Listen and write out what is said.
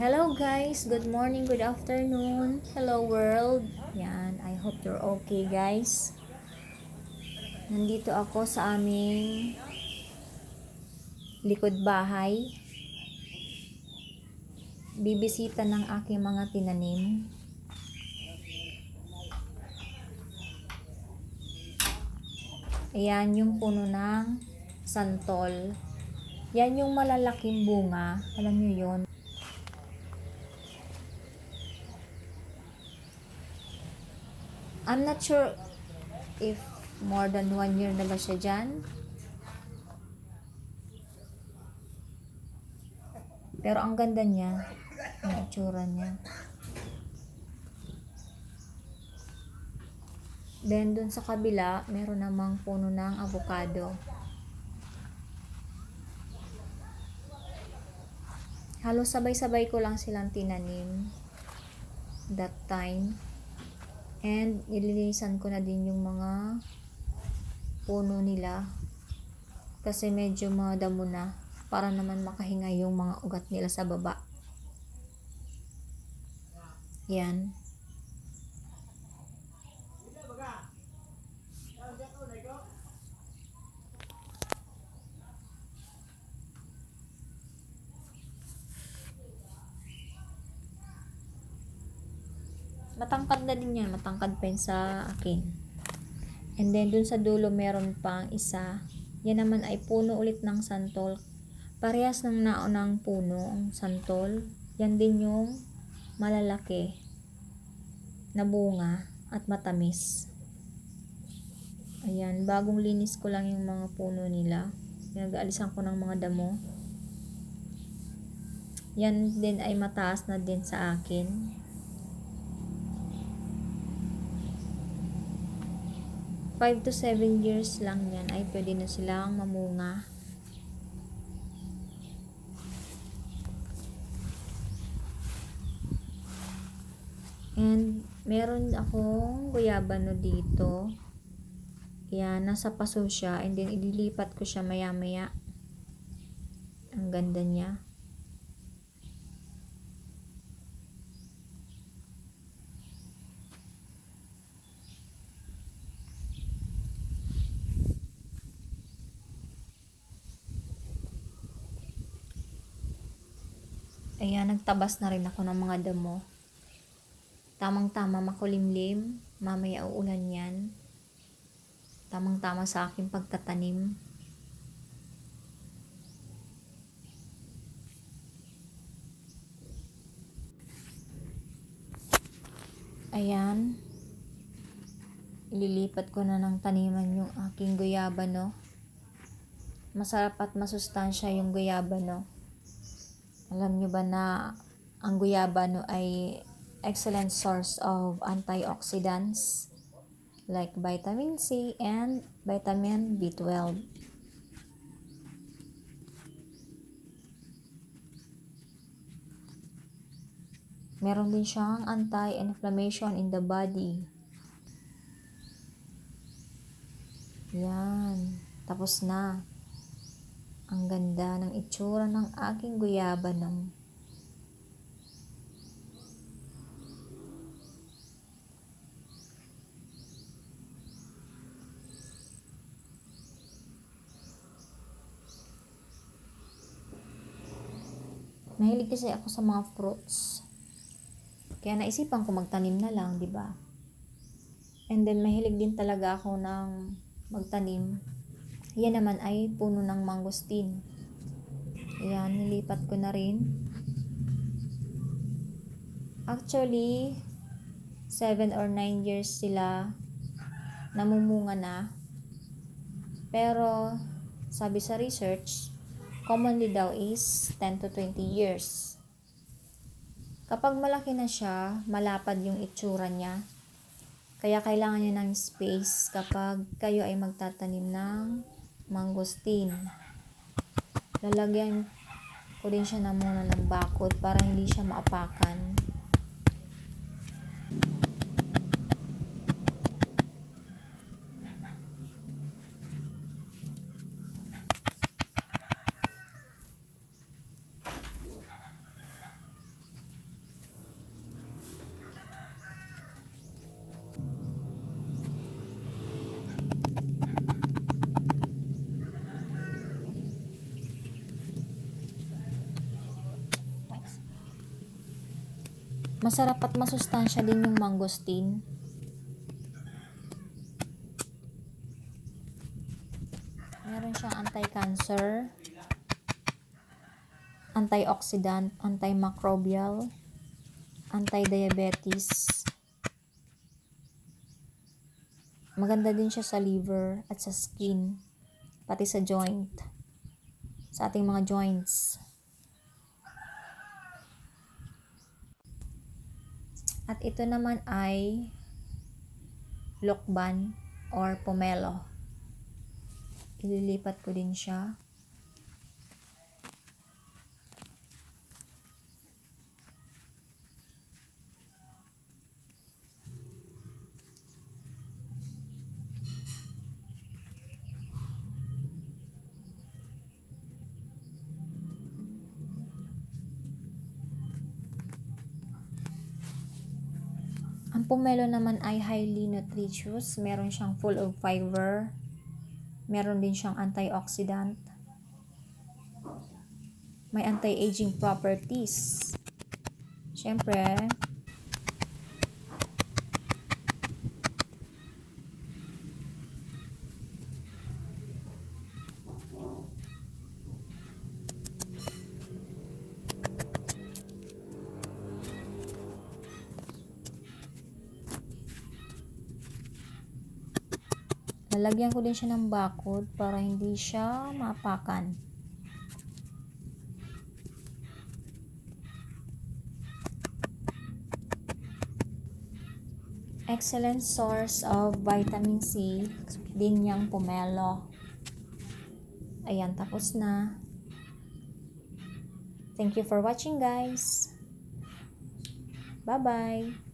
Hello guys, good morning, good afternoon. Hello world. Yan, I hope you're okay guys. Nandito ako sa aming likod bahay. Bibisita ng aking mga tinanim. Ayan yung puno ng santol. Yan yung malalaking bunga. Alam nyo yun. I'm not sure if more than one year na ba siya dyan. Pero ang ganda niya. Ang itsura niya. Then, dun sa kabila, meron namang puno ng avocado. Halos sabay-sabay ko lang silang tinanim that time. And nililisan ko na din yung mga puno nila kasi medyo madamo na para naman makahinga yung mga ugat nila sa baba. Yan. Matangkad na din yan. Matangkad pa yun sa akin. And then, dun sa dulo, meron pang isa. Yan naman ay puno ulit ng santol. Parehas ng naunang puno, ang santol. Yan din yung malalaki na bunga at matamis. Ayan, bagong linis ko lang yung mga puno nila. Pinag-aalisan ko ng mga damo. Yan din ay mataas na din sa akin. 5 to 7 years lang yan ay pwede na silang mamunga. And meron akong guyabano dito. Yan, nasa paso siya. And then, ililipat ko siya maya-maya. Ang ganda niya. Ayan, nagtabas na rin ako ng mga damo. Tamang-tama makulimlim. Mamaya uulan yan. Tamang-tama sa aking pagtatanim. Ayan. Ililipat ko na ng taniman yung aking guyabano. Masarap at masustansya yung guyabano. Alam nyo ba na ang guyabano ay excellent source of antioxidants like vitamin C and vitamin B12. Meron din siyang anti-inflammation in the body. Yan. Tapos na. Ang ganda ng itsura ng aking guyaba ng Mahilig kasi ako sa mga fruits. Kaya naisipan ko magtanim na lang, di ba? And then mahilig din talaga ako ng magtanim. Yan naman ay puno ng mangosteen. Ayan, nilipat ko na rin. Actually, 7 or 9 years sila namumunga na. Pero, sabi sa research, commonly daw is 10 to 20 years. Kapag malaki na siya, malapad yung itsura niya. Kaya kailangan niya ng space kapag kayo ay magtatanim ng mangosteen. Lalagyan ko din siya na muna ng bakod para hindi siya maapakan. Masarap at masustansya din yung mangosteen. Meron siyang anti-cancer, antioxidant, antimicrobial, anti-diabetes. Maganda din siya sa liver at sa skin, pati sa joint, sa ating mga joints. At ito naman ay lokban or pomelo. Ililipat ko din siya. Pomelo naman ay highly nutritious. Meron siyang full of fiber. Meron din siyang antioxidant. May anti-aging properties. Siyempre, lalagyan ko din siya ng bakod para hindi siya maapakan. Excellent source of vitamin C din yung pomelo. Ayan, tapos na. Thank you for watching guys. Bye-bye.